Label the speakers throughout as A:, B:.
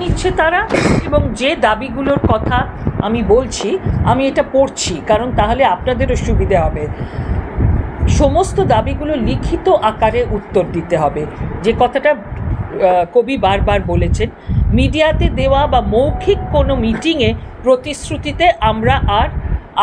A: নিচ্ছে তারা এবং যে দাবিগুলোর কথা আমি বলছি, আমি এটা পড়ছি, কারণ তাহলে আপনাদেরও সুবিধে হবে। সমস্ত দাবিগুলো লিখিত আকারে উত্তর দিতে হবে। যে কথাটা কবি বারবার বলেছেন, মিডিয়াতে দেওয়া বা মৌখিক কোনো মিটিংয়ে প্রতিশ্রুতিতে আমরা আর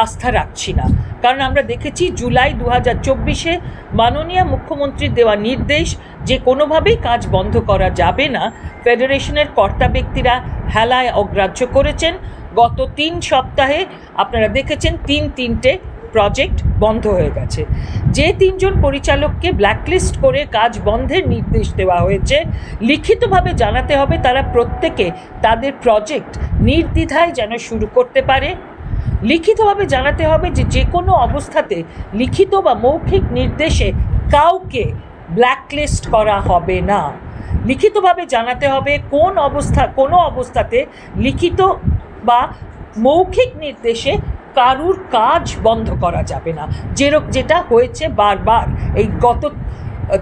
A: আস্থা রাখছি না। কারণ আমরা দেখেছি জুলাই দু হাজার চব্বিশে মাননীয় মুখ্যমন্ত্রীর দেওয়া নির্দেশ যে কোনোভাবেই কাজ বন্ধ করা যাবে না। ফেডারেশনের কর্তা ব্যক্তিরা হেলায় অগ্রাহ্য করেছেন। গত তিন সপ্তাহে আপনারা দেখেছেন তিন তিনটে প্রজেক্ট বন্ধ হয়ে গেছে। যে তিনজন পরিচালককে ব্ল্যাকলিস্ট করে কাজ বন্ধের নির্দেশ দেওয়া হয়েছে, লিখিতভাবে জানাতে হবে তারা প্রত্যেকে তাদের প্রজেক্ট নির্দ্বিধায় যেন শুরু করতে পারে। লিখিতভাবে জানাতে হবে যে যে কোনো অবস্থাতে লিখিত বা মৌখিক নির্দেশে কাউকে ব্ল্যাকলিস্ট করা হবে না। লিখিতভাবে জানাতে হবে কোন অবস্থা, কোনো অবস্থাতে লিখিত বা মৌখিক নির্দেশে কারুর কাজ বন্ধ করা যাবে না। যেরক, যেটা হয়েছে বারবার এই গত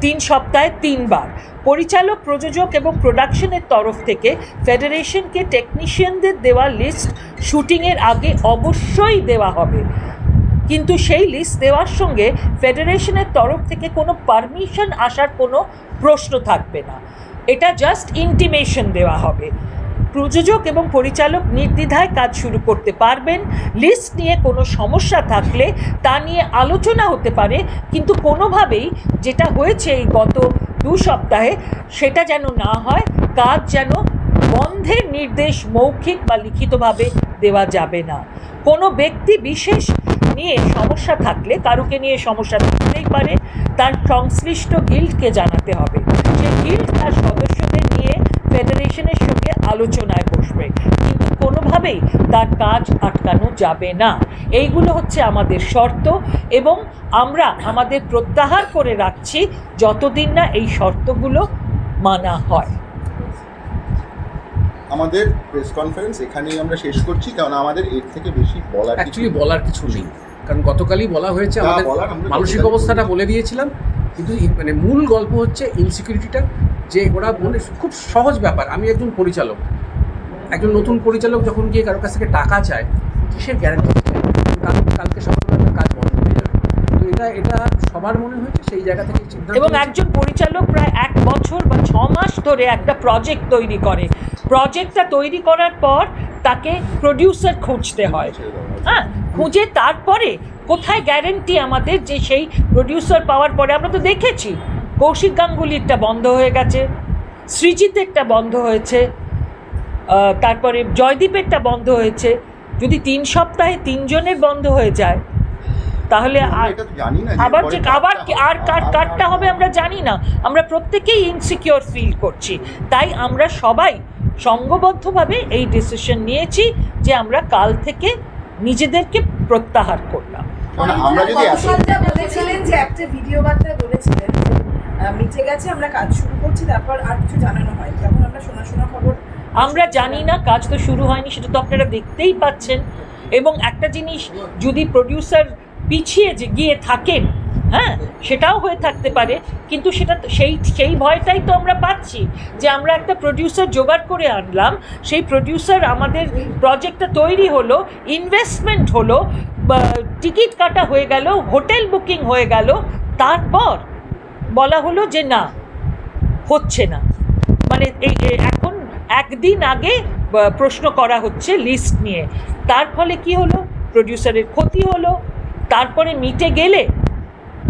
A: তিন সপ্তাহে তিনবার। পরিচালক, প্রযোজক এবং প্রোডাকশনের তরফ থেকে ফেডারেশনকে টেকনিশিয়ানদের দেওয়া লিস্ট শুটিংয়ের আগে অবশ্যই দেওয়া হবে। কিন্তু সেই লিস্ট দেওয়ার সঙ্গে ফেডারেশনের তরফ থেকে কোনো পারমিশন আসার কোনো প্রশ্ন থাকবে না। এটা জাস্ট ইন্টিমেশন দেওয়া হবে। প্রযোজক এবং পরিচালক নির্দ্বিধায় কাজ শুরু করতে পারবেন। লিস্ট নিয়ে কোনো সমস্যা থাকলে তা নিয়ে আলোচনা হতে পারে, কিন্তু কোনোভাবেই যেটা হয়েছে এই গত দু সপ্তাহে সেটা যেন না হয়, কাজ যেন বন্ধের নির্দেশ মৌখিক বা লিখিতভাবে দেওয়া যাবে না। কোনো ব্যক্তি বিশেষ নিয়ে সমস্যা থাকলে, কারুকে নিয়ে সমস্যা থাকতেই পারে, তার সংশ্লিষ্ট গিল্ডকে জানাতে হবে। সেই গিল্ড তার সদস্যদের নিয়ে ফেডারেশনের সঙ্গে আলোচনায় বসবে। কিন্তু কোনোভাবেই তার কাজ আটকানো যাবে না। এইগুলো হচ্ছে আমাদের শর্ত এবং আমরা আমাদের প্রত্যাহার করে রাখছি যতদিন না এই শর্তগুলো মানা হয়।
B: আমাদের প্রেস কনফারেন্স এখানেই আমরা শেষ করছি কারণ আমাদের এর থেকে বেশি বলার কিছু
C: অ্যাকচুয়ালি বলার কিছু নেই। কারণ গতকালই বলা হয়েছে আমাদের
B: বলার
C: মানসিক অবস্থাটা বলে দিয়েছিলাম। কিন্তু মানে মূল গল্প হচ্ছে ইনসিকিউরিটিটা যে ওরা মানে খুব সহজ ব্যাপার। আমি একজন পরিচালক। একজন নতুন পরিচালক যখন গিয়ে কারোর কাছ থেকে টাকা চায় কিসের গ্যারান্টি কালকে সকালবেলা কাজ বন্ধ হয়ে যাবে। তো এটা এটা সবার মনে হয়েছে সেই জায়গা থেকে সিদ্ধান্ত
A: এবং একজন পরিচালক প্রায় এক বছর বা ছ মাস ধরে একটা প্রজেক্ট তৈরি করে। প্রজেক্টটা তৈরি করার পর তাকে প্রডিউসার খুঁজতে হয়। হ্যাঁ খুঁজে তারপরে কোথায় গ্যারেন্টি আমাদের যে সেই প্রডিউসার পাওয়ার পরে আমরা তো দেখেছি। কৌশিক গাঙ্গুলিরটা বন্ধ হয়ে গেছে সৃজিতেরটা বন্ধ হয়েছে তারপরে জয়দীপেরটা বন্ধ হয়েছে। যদি তিন সপ্তাহে তিনজনের বন্ধ হয়ে যায় তাহলে আবার যে আবার আর কার কারটা হবে আমরা জানি না। আমরা প্রত্যেকেই ইনসিকিওর ফিল করছি। তাই আমরা সবাই সঙ্গবদ্ধভাবে এই ডিসিশন নিয়েছি যে আমরা কাল থেকে নিজেদেরকে প্রত্যাহার করলাম।
B: মানে আমরা যদি
D: বলেছিলেন যে একটা ভিডিও যে, মিটে গেছে, আমরা কাজ শুরু করছি, তারপর আর কিছু জানানো হয় আমরা শোনা শোনা খবর
A: আমরা জানি না, কাজ তো শুরু হয়নি, সেটা তো আপনারা দেখতেই পাচ্ছেন। এবং একটা জিনিস, যদি প্রডিউসার পিছিয়ে যে গিয়ে থাকেন হ্যাঁ সেটাও হয়ে থাকতে পারে, কিন্তু সেটা সেই সেই ভয়টাই তো আমরা পাচ্ছি যে আমরা একটা প্রডিউসার জোগাড় করে আনলাম, সেই প্রডিউসার আমাদের প্রজেক্টটা তৈরি হলো ইনভেস্টমেন্ট হলো টিকিট কাটা হয়ে গেল, হোটেল বুকিং হয়ে গেল, তারপর বলা হলো যে না, হচ্ছে না। মানে এই এখন একদিন আগে প্রশ্ন করা হচ্ছে লিস্ট নিয়ে। তার ফলে কি হলো? প্রডিউসারের ক্ষতি হলো। তারপরে মিটে গেলে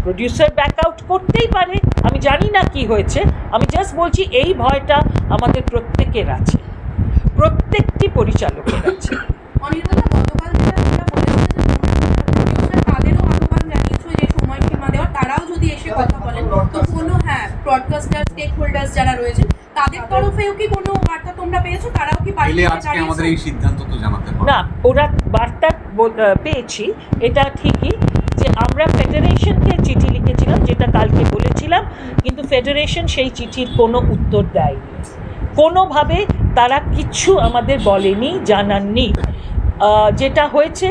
A: প্রডিউসার ব্যাক আউট করতেই পারে। আমি জানি না কি হয়েছে। আমি জাস্ট বলছি, এই ভয়টা আমাদের প্রত্যেকের আছে। প্রত্যেকটি পরিচালকের আছে।
E: ব্রডকাস্টার স্টেক হোল্ডার্স যারা রয়েছেন তাদের তরফেও কি কোনো বার্তা তোমরা পেয়েছ? তারাও কি
F: আজকে আমাদের এই সিদ্ধান্ত তো জানাতে পারবে
A: না ওরা বার্তা পেয়েছি এটা ঠিকই যে আমরা ফেডারেশনকে চিঠি লিখেছিলাম যেটা কালকে বলেছিলাম কিন্তু ফেডারেশন সেই চিঠির কোনো উত্তর দেয়নি। কোনোভাবে তারা কিচ্ছু আমাদের বলেনি জানাননি। আহ, যেটা হয়েছে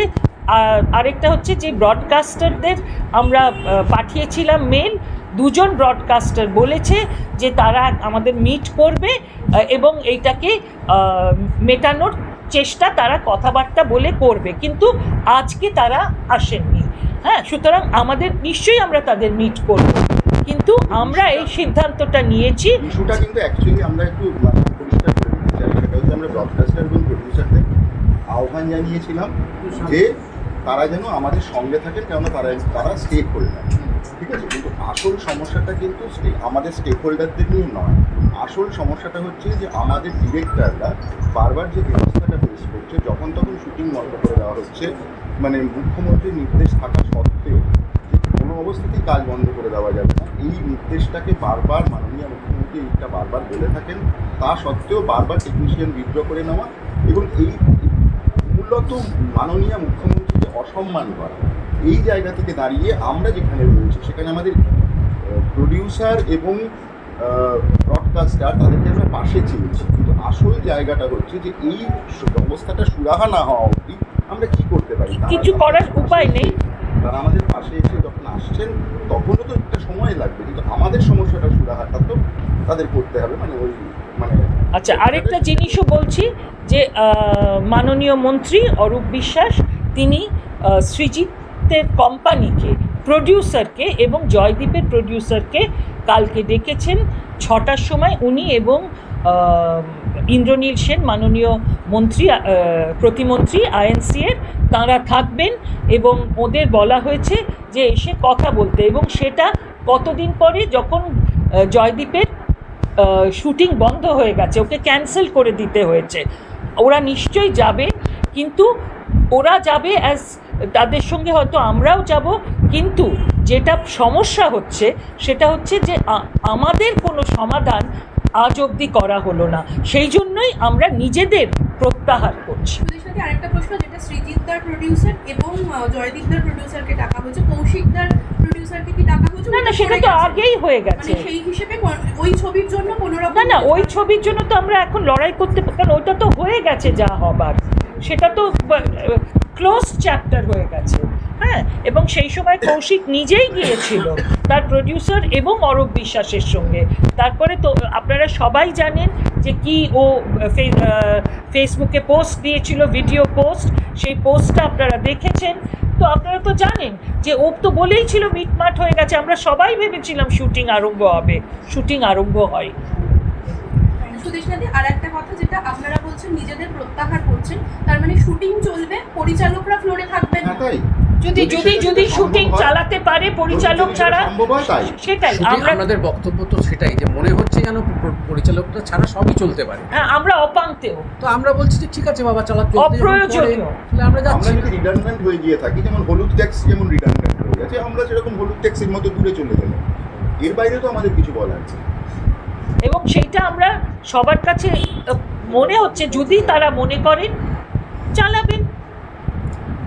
A: আরেকটা হচ্ছে যে ব্রডকাস্টারদের আমরা পাঠিয়েছিলাম মেল দুজন ব্রডকাস্টার বলেছে যে তারা আমাদের মিট করবে এবং এইটাকে মেটানোর চেষ্টা তারা কথাবার্তা বলে করবে। কিন্তু আজকে তারা আসেননি। হ্যাঁ সুতরাং আমাদের, নিশ্চয়ই আমরা তাদের মিট করব। কিন্তু আমরা এই সিদ্ধান্তটা নিয়েছি।
B: কিন্তু অ্যাকচুয়ালি আমরা মানে করে সেটা আহ্বান জানিয়েছিলাম যে তারা যেন আমাদের সঙ্গে থাকেন, কেননা তারা তারা স্টেক হোল্ডার ঠিক আছে, কিন্তু আসল সমস্যাটা কিন্তু আমাদের স্টেক হোল্ডারদের নিয়ে নয়। আসল সমস্যাটা হচ্ছে যে আমাদের ডিরেক্টররা বারবার যে ব্যবস্থাটা ফেস করছে, যখন তখন শুটিং বন্ধ করে দেওয়া হচ্ছে মানে মুখ্যমন্ত্রীর নির্দেশ থাকা সত্ত্বেও যে কোনো অবস্থাতেই কাজ বন্ধ করে দেওয়া যাবে না। এই নির্দেশটাকে বারবার মাননীয় মুখ্যমন্ত্রী এইটা বারবার বলে থাকেন। তা সত্ত্বেও বারবার টেকনিশিয়ান বিদ্র করে নেওয়া এবং এই মূলত মাননীয় মুখ্যমন্ত্রীকে অসম্মান করা। এই জায়গা থেকে দাঁড়িয়ে আমরা যেখানে রয়েছি সেখানে আমাদের প্রডিউসার এবং ব্রডকাস্টার তাদেরকে আমরা পাশে চেয়েছি। কিন্তু আসল জায়গাটা হচ্ছে যে এই অবস্থাটা সুরাহা না হওয়া অবধি আমরা কি করতে পারি?
A: কিছু করার উপায় নেই।
B: তারা আমাদের পাশে এসে যখন আসছেন তখনও তো একটা সময় লাগবে। কিন্তু আমাদের সমস্যাটা সুরাহাটা তো তাদের করতে হবে মানে ওই মানে
A: আচ্ছা আরেকটা জিনিসও বলছি যে মাননীয় মন্ত্রী অরূপ বিশ্বাস তিনি আহ, সৃজিতের কোম্পানিকে প্রডিউসারকে এবং জয়দীপের প্রডিউসারকে কালকে ডেকেছেন। ছটার সময় উনি এবং ইন্দ্রনীল সেন, মাননীয় মন্ত্রী প্রতিমন্ত্রী, আইএনসি এর, তাঁরা থাকবেন এবং ওদের বলা হয়েছে যে এসে কথা বলতে এবং সেটা কতদিন পরে যখন জয়দীপের শুটিং বন্ধ হয়ে গেছে, ওকে ক্যান্সেল করে দিতে হয়েছে। ওরা নিশ্চয়ই যাবে, কিন্তু ওরা যাবে অ্যাজ তাদের সঙ্গে হয়তো আমরাও যাব কিন্তু যেটা সমস্যা হচ্ছে সেটা হচ্ছে যে আমাদের কোনো সমাধান আজ অবধি করা হলো না। সেই জন্যই আমরা নিজেদের প্রত্যাহার করছি।
E: আরেকটা প্রশ্ন যেটা সৃজিতদার প্রডিউসার এবং জয়দীপদার প্রডিউসারকে ডাকা হয়েছে কৌশিকদার প্রডিউসারকে কি ডাকা হয়েছে
A: না না সেটা তো আগেই হয়ে গেছে।
E: মানে সেই হিসেবে ওই ছবির জন্য কোনো রকম
A: না না ওই ছবির জন্য তো আমরা এখন লড়াই করতে কারণ ওইটা তো হয়ে গেছে যা হবার। সেটা তো ক্লোজ চ্যাপ্টার হয়ে গেছে। হ্যাঁ? এবং সেই সময় কৌশিক নিজেই গিয়েছিল তার প্রডিউসার এবং অরূপ বিশ্বাসের সঙ্গে। তারপরে তো আপনারা সবাই জানেন যে কি ও ফেসবুকে পোস্ট দিয়েছিল ভিডিও পোস্ট সেই পোস্টটা আপনারা দেখেছেন। তো আপনারা তো জানেন যে ও তো বলেই ছিল মিটমাট হয়ে গেছে। আমরা সবাই ভেবেছিলাম শুটিং আরম্ভ হবে। শুটিং আরম্ভ হয়।
E: আর একটা কথা যেটা আপনারা বলছেন নিজেদের প্রত্যাহার করছেন তার মানে শুটিং চলবে পরিচালকরা ফ্লোরে থাকবেন
B: হ্যাঁ
A: যদি
B: যদি
A: যদি শুটিং চালাতে পারে পরিচালক ছাড়া
B: সম্ভব তাই।
A: সেটাই। আমরা
C: আমাদের বক্তব্য তো সেটাই যে মনে হচ্ছে যেন পরিচালকটা ছাড়া সবই চলতে পারে।
A: হ্যাঁ আমরা অপান্তেও।
C: তো আমরা বলছি যে ঠিক আছে বাবা চালা
A: অপ্রয়োজনীয়।
C: আমরা
B: আমরা
C: যাচ্ছি।
B: যদি রিডান্ডেন্ট হয়ে গিয়ে থাকি যেমন হলুদ ট্যাক্স যেমন রিডান্ডেন্ট হয়ে গেছে আমরা সেরকম হলুদ ট্যাক্সের মতো দূরে চলে গেলাম। এর বাইরে তো আমাদের কিছু বলার নেই।
A: এবং সেইটা আমরা সবার কাছে মনে হচ্ছে যদি তারা মনে করেন চালাবেন।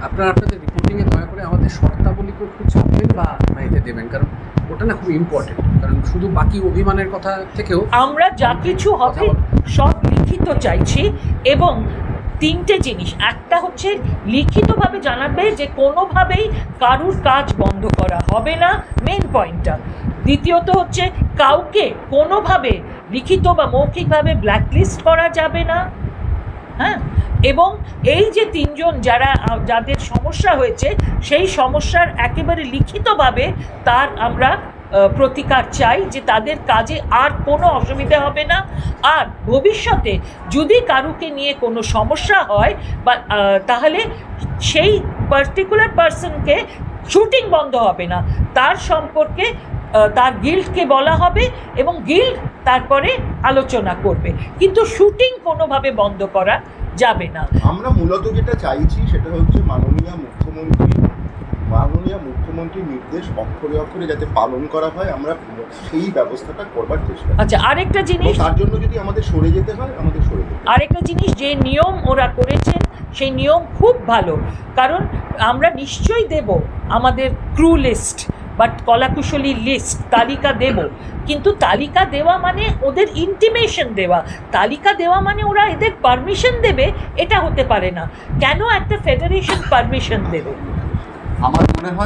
C: আপনারা আপনাদের রিপোর্টিংয়ে দয়া করে আমাদের শর্তাবলীকে একটু ছাপবেন বা এতে দেবেন কারণ ওটা না খুব ইম্পর্টেন্ট কারণ শুধু বাকি অভিমানের কথা থেকেও
A: আমরা যা কিছু হবে সব লিখিত চাইছি এবং তিনটে জিনিস। একটা হচ্ছে লিখিতভাবে জানাবে যে কোনোভাবেই কারুর কাজ বন্ধ করা হবে না মেন পয়েন্টটা দ্বিতীয়ত হচ্ছে কাউকে কোনোভাবে লিখিত বা মৌখিকভাবে ব্ল্যাকলিস্ট করা যাবে না। হ্যাঁ? এবং এই যে তিনজন যারা, যাদের সমস্যা হয়েছে, সেই সমস্যার একেবারে লিখিতভাবে তার আমরা প্রতিকার চাই যে তাদের কাজে আর কোনো অসুবিধা হবে না। আর ভবিষ্যতে যদি কারুকে নিয়ে কোনো সমস্যা হয় বা তাহলে সেই পার্টিকুলার পার্সনকে শুটিং বন্ধ হবে না। তার সম্পর্কে তার গিল্ডকে বলা হবে এবং গিল্ড তারপরে আলোচনা করবে। কিন্তু শুটিং কোনোভাবে বন্ধ করা যাবে না।
B: আমরা মূলত যেটা চাইছি সেটা হচ্ছে মাননীয় মুখ্যমন্ত্রী মাননীয় মুখ্যমন্ত্রীর নির্দেশ অক্ষরে অক্ষরে যাতে পালন করা হয় আমরা সেই ব্যবস্থাটা করবার চেষ্টা
A: আচ্ছা আরেকটা জিনিস
B: তার জন্য যদি আমাদের সরে যেতে হয় আমাদের সরে যেতে
A: আরেকটা জিনিস যে নিয়ম ওরা করেছেন সেই নিয়ম খুব ভালো। কারণ আমরা নিশ্চয়ই দেব আমাদের ক্রু লিস্ট বাট কলাকুশলী লিস্ট তালিকা দেব কিন্তু তালিকা দেওয়া মানে ওদের ইন্টিমেশন দেওয়া তালিকা দেওয়া মানে ওরা এদের পারমিশন দেবে এটা হতে পারে না কেন একটা ফেডারেশন পারমিশন দেবে
F: আমার মনে হয়